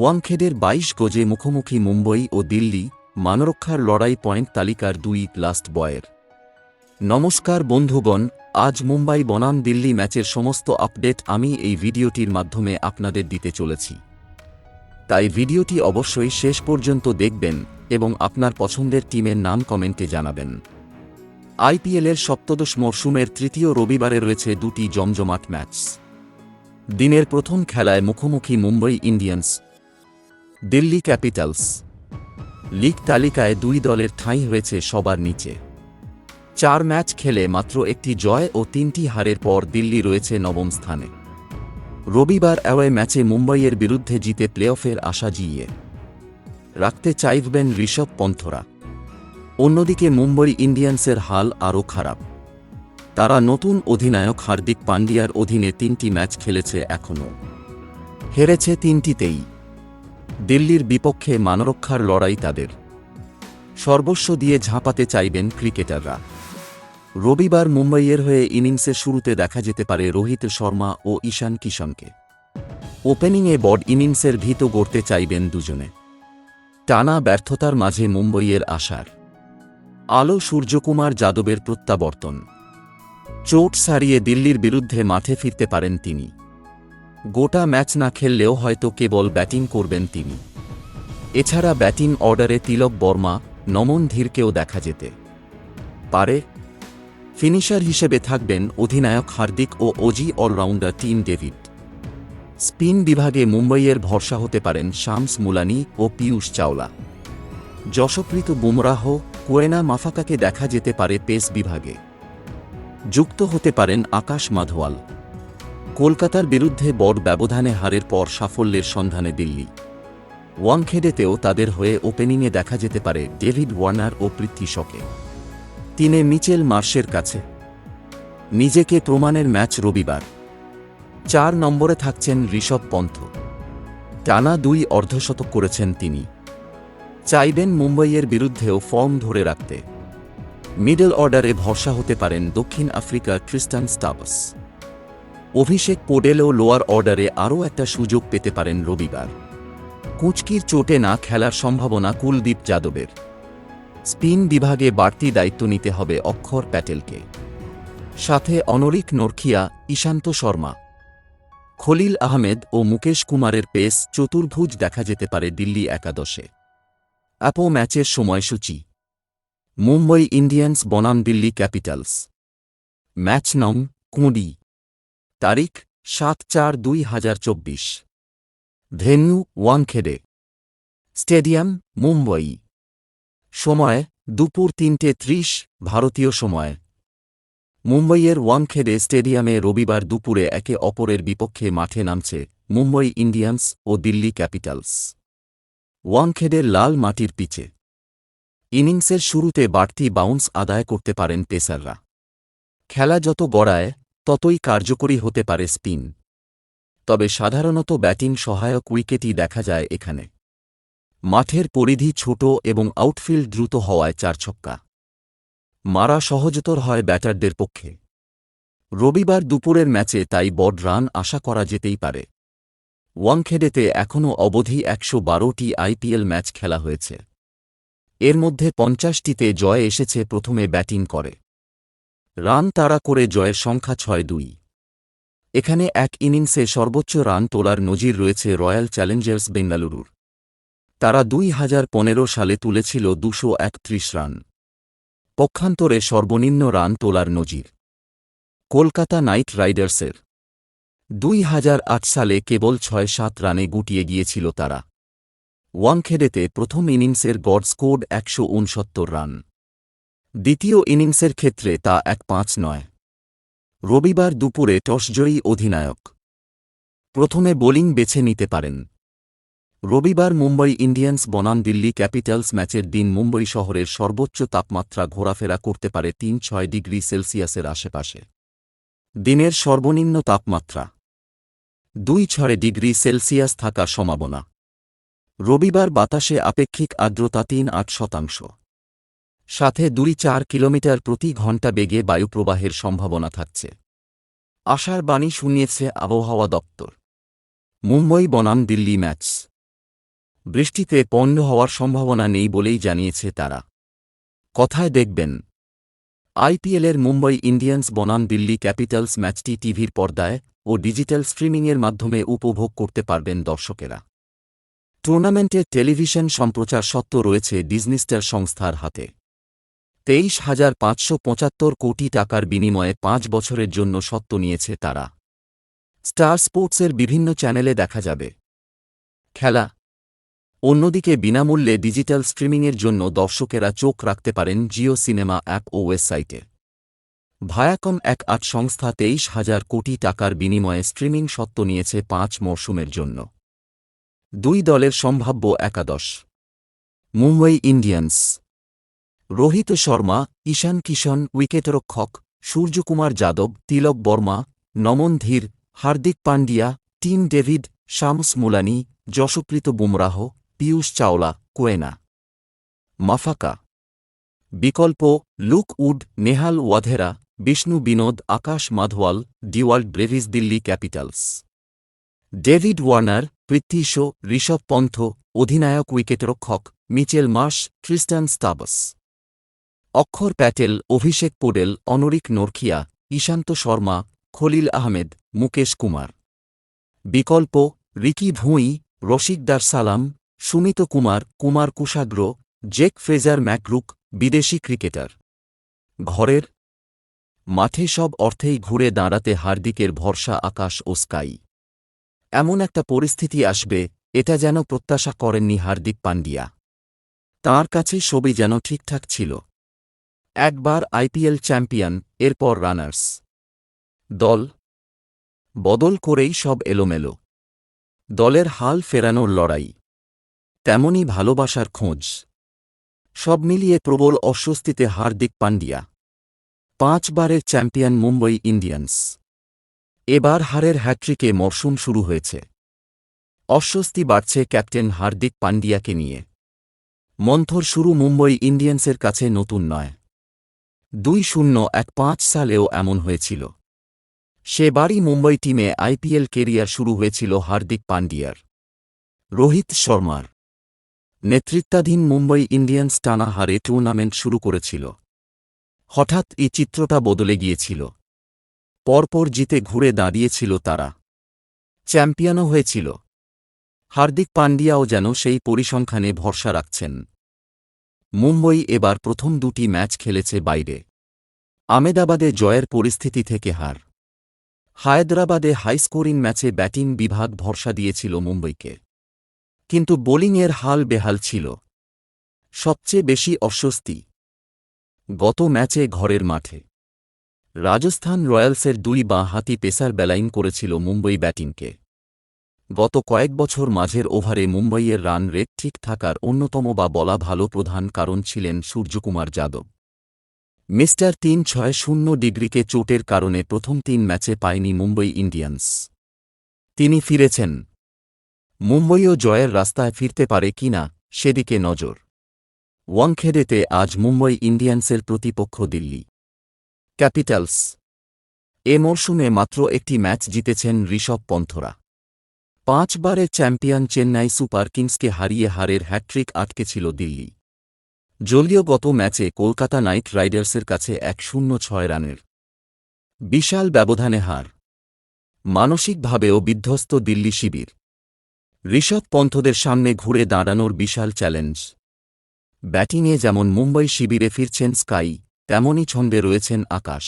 ওয়াংখেডের বাইশ গজে মুখোমুখি মুম্বই ও দিল্লি, মানরক্ষার লড়াই পয়েন্ট তালিকার দুই লাস্ট বয়ের। নমস্কার বন্ধুগণ, আজ মুম্বাই বনাম দিল্লি ম্যাচের সমস্ত আপডেট আমি এই ভিডিওটির মাধ্যমে আপনাদের দিতে চলেছি। তাই ভিডিওটি অবশ্যই শেষ পর্যন্ত দেখবেন এবং আপনার পছন্দের টিমের নাম কমেন্টে জানাবেন। আইপিএলের সপ্তদশ মরশুমের তৃতীয় রবিবারে রয়েছে দুটি জমজমাট ম্যাচ। দিনের প্রথম খেলায় মুখোমুখি Mumbai Indians Delhi Capitals. League তালিকায় দুই দলের ঠাঁই হয়েছে সবার নিচে। চার ম্যাচ খেলে মাত্র একটি জয় ও তিনটি হারের পর দিল্লি রয়েছে নবম স্থানে। রবিবার অ্যাওয়ে ম্যাচে মুম্বাইয়ের বিরুদ্ধে জিতে প্লে অফের আশা জিইয়ে। রাখতে চাইবেন ঋষভ পন্থরা। অন্যদিকে মুম্বই ইন্ডিয়ান্সের হাল আরও খারাপ। তারা নতুন অধিনায়ক হার্দিক পান্ডিয়ার অধীনে তিনটি ম্যাচ খেলেছে এখনও। হেরেছে তিনটিতেই। দিল্লির বিপক্ষে মানরক্ষার লড়াই তাদের। সর্বস্ব দিয়ে ঝাঁপাতে চাইবেন ক্রিকেটাররা। রবিবার মুম্বইয়ের হয়ে ইনিংসের শুরুতে দেখা যেতে পারে রোহিত শর্মা ও ঈশান কিশনকে। ওপেনিংয়ে বড ইনিংসের ভীত গড়তে চাইবেন দুজনে। টানা ব্যর্থতার মাঝে মুম্বইয়ের আশার। আলো সূর্যকুমার যাদবের প্রত্যাবর্তন। চোট সারিয়ে দিল্লির বিরুদ্ধে মাঠে ফিরতে পারেন তিনি। গোটা ম্যাচ না খেললেও হয়তো কেবল ব্যাটিং করবেন তিনি। এছাড়া ব্যাটিং অর্ডারে তিলক বর্মা, নমন ধীরকেও দেখা যেতে পারে। ফিনিশার হিসেবে থাকবেন অধিনায়ক হার্দিক ও Aussie allrounder Tim David. Spin বিভাগে মুম্বইয়ের ভরসা হতে পারেন শামস মুলানি ও পীয়ূষ চাওলা। যশপ্রীত বুমরাহ, কোয়েনা মাফাকাকে দেখা যেতে পারে পেস বিভাগে। যুক্ত হতে পারেন আকাশ মাধওয়াল। কলকাতার বিরুদ্ধে বড় ব্যবধানে হারের পর সাফল্যের সন্ধানে দিল্লি। ওয়াংখেডেতেও তাদের হয়ে ওপেনিংয়ে দেখা যেতে পারে ডেভিড ওয়ার্নার ও পৃথ্বী শকে। তিনে মিচেল মার্শের কাছে। নিজেকে প্রমাণের ম্যাচ রবিবার। চার নম্বরে থাকছেন ঋষভ পন্থ। টানা দুই অর্ধশতক করেছেন তিনি। চাইবেন মুম্বইয়ের বিরুদ্ধেও ফর্ম ধরে রাখতে। মিডল অর্ডারে ভরসা হতে পারেন দক্ষিণ আফ্রিকার ক্রিস্টান স্টাবস। অভিষেক পোডেলও লোয়ার অর্ডারে আরও একটা সুযোগ পেতে পারেন রবিবার। কুচকির চোটে না খেলার সম্ভাবনা কুলদীপ যাদবের। স্পিন বিভাগে বাড়তি দায়িত্ব নিতে হবে অক্ষর প্যাটেলকে। সাথে অনরিক নরখিয়া, ঈশান্ত শর্মা। খলিল আহমেদ ও মুকেশ কুমারের পেস চতুর্ভুজ দেখা যেতে পারে দিল্লি একাদশে। অ্যাপো ম্যাচের সময়সূচি। মুম্বই ইন্ডিয়ান্স বনাম দিল্লি ক্যাপিটালস। ম্যাচ নং, কুঁড়ি। তারিখ, সাত চার দুই হাজার চব্বিশ। Venue Wankhede stadium, Mumbai. সময়, দুপুর তিনটে ত্রিশ, ভারতীয় সময়। মুম্বইয়ের ওয়ানখেডে স্টেডিয়ামে রবিবার দুপুরে একে অপরের বিপক্ষে মাঠে নামছে মুম্বই ইন্ডিয়ান্স ও দিল্লি ক্যাপিটালস। ওয়ানখেডের লাল মাটির পিচে। ইনিংসের শুরুতে বাড়তি বাউন্স আদায় করতে পারেন পেসাররা। খেলা যত গড়ায় ততই কার্যকরী হতে পারে স্পিন। তবে সাধারণত ব্যাটিং সহায়ক উইকেটই দেখা যায় এখানে। মাঠের পরিধি ছোট এবং আউটফিল্ড দ্রুত হওয়ায় চার ছক্কা। মারা সহজতর হয় ব্যাটারদের পক্ষে। রবিবার দুপুরের ম্যাচে তাই বড রান আশা করা যেতেই পারে। ওয়াংখেডেতে এখনও অবধি একশো বারোটি আইপিএল ম্যাচ খেলা হয়েছে। এর মধ্যে পঞ্চাশটিতে জয় এসেছে প্রথমে ব্যাটিং করে। রান তাড়া করে জয়ের সংখ্যা ছয় দুই। এখানে এক ইনিংসে সর্বোচ্চ রান তোলার নজির রয়েছে রয়্যাল চ্যালেঞ্জার্স বেঙ্গালুরুর। তারা দুই হাজার পনেরো সালে তুলেছিল দুশো রান। পক্ষান্তরে সর্বনিম্ন রান তোলার নজির। কলকাতা নাইট রাইডার্সের। দুই হাজার আট সালে কেবল ছয় সাত রানে গুটিয়ে গিয়েছিল তারা। ওয়াংখেডেতে প্রথম ইনিংসের গড স্কোর্ড একশো রান। দ্বিতীয় ইনিংসের ক্ষেত্রে তা এক পাঁচ নয়। রবিবার দুপুরে টসজয়ী অধিনায়ক। প্রথমে বোলিং বেছে নিতে পারেন। রবিবার মুম্বই ইন্ডিয়ান্স বনাম দিল্লি ক্যাপিটালস ম্যাচের দিন মুম্বই শহরের সর্বোচ্চ তাপমাত্রা ঘোরাফেরা করতে পারে তিন ছয় ডিগ্রি সেলসিয়াসের আশেপাশে। দিনের সর্বনিম্ন তাপমাত্রা দুই ছয় ডিগ্রি সেলসিয়াস থাকা সম্ভাবনা। রবিবার বাতাসে আপেক্ষিক আর্দ্রতা তিন আট শতাংশ। সাথে দুই চার কিলোমিটার প্রতি ঘণ্টা বেগে বায়ুপ্রবাহের সম্ভাবনা থাকছে। আশার বাণী শুনিয়েছে আবহাওয়া দপ্তর। মুম্বই, বনাম, দিল্লি ম্যাচ। বৃষ্টিতে পণ্য হওয়ার সম্ভাবনা নেই বলেই জানিয়েছে তারা। কথায় দেখবেন, আইপিএলের মুম্বই ইন্ডিয়ান্স, বনাম, দিল্লি ক্যাপিটালস ম্যাচটি টিভির পর্দায় ও ডিজিটাল স্ট্রিমিংয়ের মাধ্যমে উপভোগ করতে পারবেন দর্শকেরা। টুর্নামেন্টের টেলিভিশন সম্প্রচার সত্ত্ব রয়েছে ডিজনিস্টার সংস্থার হাতে। তেইশ হাজার পাঁচশো পঁচাত্তর কোটি টাকার বিনিময়ে পাঁচ বছরের জন্য সত্ত্ব নিয়েছে তারা। স্টার স্পোর্টসের বিভিন্ন চ্যানেলে দেখা যাবে। খেলা। অন্যদিকে বিনামূল্যে ডিজিটাল স্ট্রিমিংয়ের জন্য দর্শকেরা চোখ রাখতে পারেন জিও সিনেমা অ্যাপ ও ওয়েবসাইটে। ভায়াকম এক আট সংস্থা তেইশ হাজার কোটি টাকার বিনিময়ে স্ট্রিমিং সত্ত্ব নিয়েছে পাঁচ মরশুমের জন্য। দুই দলের সম্ভাব্য একাদশ। Mumbai Indians. Rohit Sharma, Ishan Kishan, উইকেটরক্ষক, Suryakumar Yadav, Tilak Varma, Naman Dhir, Hardik Pandya Tim David, Shams Mulani, Jasprit Bumrah, Piyush Chawla, Kwena. Maphaka. বিকল্প, Luke Wood, Nehal Wadhera, Vishnu Vinod, Akash Madhwal, Dewald Brevis, Delhi Capitals. David Warner Prithvi Rishabh Pant, অধিনায়ক, উইকেটরক্ষক, Mitchell Marsh Tristan Stubbs. Axar Patel, Abhishek Paudel, অনরিক নোরখিয়া, Ishant Sharma, Khalil Ahmed, Mukesh Kumar. বিকল্প, Ricky Bhui Rasikh Salam, Sumit Kumar Kumar Kushagra, Jake Fraser McGurk, বিদেশি cricketer. ঘরের মাঠে সব অর্থেই ঘুরে দাঁড়াতে হার্দিকের ভরসা আকাশ ও স্কাই। এমন একটা পরিস্থিতি আসবে, এটা যেন প্রত্যাশা করেননি হার্দিক পান্ডিয়া তাঁর কাছে সবই যেন ঠিকঠাক ছিল। একবার আইপিএল চ্যাম্পিয়ন, এরপর রানার্স। দল। বদল করেই সব এলোমেলো। দলের হাল ফেরানোর লড়াই। তেমনই ভালোবাসার খোঁজ। সব মিলিয়ে প্রবল অস্বস্তিতে হার্দিক পান্ডিয়া পাঁচবারের চ্যাম্পিয়ন মুম্বই ইন্ডিয়ান্স। এবার হারের হ্যাট্রিকে মরশুম শুরু হয়েছে। অস্বস্তি বাড়ছে ক্যাপ্টেন হার্দিক পান্ডিয়াকে নিয়ে। মন্থর শুরু মুম্বই ইন্ডিয়ান্সের কাছে নতুন নয়। দুই শূন্য এক পাঁচ সালেও এমন হয়েছিল। সেবারই মুম্বই টিমে আইপিএল কেরিয়ার শুরু হয়েছিল হার্দিক পান্ডিয়ার রোহিত শর্মার নেতৃত্বাধীন মুম্বই ইন্ডিয়ান্স টানা হারে টুর্নামেন্ট শুরু করেছিল। হঠাৎ এই চিত্রটা বদলে গিয়েছিল। পরপর জিতে ঘুরে দাঁড়িয়েছিল তারা। চ্যাম্পিয়নও হয়েছিল। হার্দিক পান্ডিয়াও যেন সেই পরিসংখ্যানে ভরসা রাখছেন। মুম্বই এবার প্রথম দুটি ম্যাচ খেলেছে বাইরে। আমেদাবাদে জয়ের পরিস্থিতি থেকে হার। হায়দ্রাবাদে হাইস্কোরিং ম্যাচে ব্যাটিং বিভাগ ভরসা দিয়েছিল মুম্বইকে। কিন্তু বোলিংয়ের হাল বেহাল ছিল। সবচেয়ে বেশি অস্বস্তি। গত ম্যাচে ঘরের মাঠে। রাজস্থান রয়্যালসের দুই বাঁ হাতি পেসার বেলাইন করেছিল মুম্বই ব্যাটিংকে। গত কয়েক বছর মাঝের ওভারে মুম্বইয়ের রান রেট ঠিক থাকার অন্যতম বা বলা ভালো প্রধান কারণ ছিলেন সূর্যকুমার যাদব। মিস্টার তিন ছয় শূন্য ডিগ্রিকে চোটের কারণে প্রথম তিন ম্যাচে পায়নি মুম্বই ইন্ডিয়ান্স। তিনি ফিরেছেন। মুম্বইও জয়ের রাস্তায় ফিরতে পারে কিনা সেদিকে নজর। ওয়াংখেডেতে আজ মুম্বই ইন্ডিয়ান্সের প্রতিপক্ষ দিল্লি। ক্যাপিটালস। এ মরশুমে মাত্র একটি ম্যাচ জিতেছেন ঋষভ পন্থরা। পাঁচবারের চ্যাম্পিয়ন চেন্নাই সুপার কিংসকে হারিয়ে হারের হ্যাট্রিক আটকেছিল দিল্লি। জলীয় গত ম্যাচে কলকাতা নাইট রাইডার্সের কাছে এক শূন্য ছয় রানের। বিশাল ব্যবধানে হার। মানসিকভাবেও বিধ্বস্ত দিল্লি শিবির। ঋষভ পন্থদের সামনে ঘুরে দাঁড়ানোর বিশাল চ্যালেঞ্জ। ব্যাটিংয়ে যেমন মুম্বই শিবিরে ফিরছেন স্কাই, তেমনই ছন্দে রয়েছেন আকাশ।